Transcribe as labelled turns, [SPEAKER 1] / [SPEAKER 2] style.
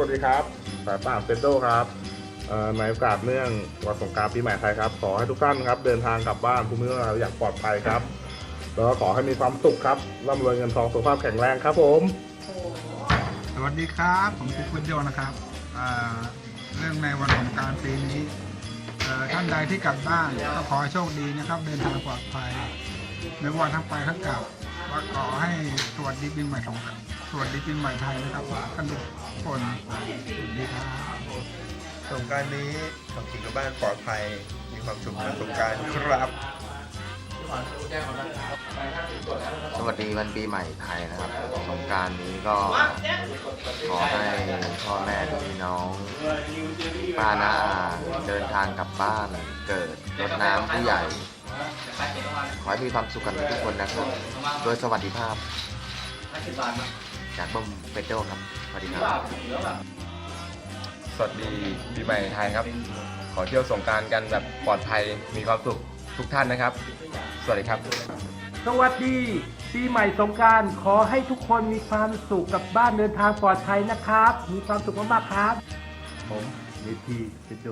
[SPEAKER 1] วัสดีครับสายป่านเซนโดครับในโอกาสเนื่องวันสงกรารปีใหม่ไทยครับ ขอให้ทุกท่านครับเดินทางกลับบ้านภูมิลำเนาอย่างปลอดภัยครับ แล้วก็ขอให้มีความสุขครับร่ำรวยเงินทองสุขภาพแข็งแรงครับผม
[SPEAKER 2] สวัสดีครับ ผมคุกคุณโยนะครับเรื่องในวันสงกรารปีนี้ท่านใดที่กลับบ้านก็ขอให้โชคดีนะครับ เดินทางปลอดภัยไม่ว่าทั้งไปทั้งกลับว่าขอให้สวัสดีปีใหม่ของ สวัสดีปีใหม่ไทยนะครับท่านทุกคนสวัสดีครับ
[SPEAKER 3] สงกรารนี้ขับขี่กลับบ้านปลอดภัย มีความสุขในสงกรารครับ
[SPEAKER 4] สวัสดีวันปีใหม่ไทยนะครับสงกรารนี้ก็ขอให้พ่อแม่พี่น้องป้าน้าอาเดินทางกลับบ้านเกิดรดน้ำผู้ใหญ่ ขอให้มีความสุขกันทุกคนนะครับ โดยสวัสดิภาพ จากเบิ้มเฟเดลครับสวัสดีครับ
[SPEAKER 5] สวัสดีปีใหม่ไทยครับ ขอเที่ยวสงกรารกันแบบปลอดภัยมีความสุขทุกท่านนะครับ สวัสดีครับ
[SPEAKER 6] สวัสดีปีใหม่สงกรารขอให้ทุกคนมีความสุขกับบ้านเดินทางปลอดภัยนะครับ มีความสุขมากๆครับ ผมนิทีเป็นโจ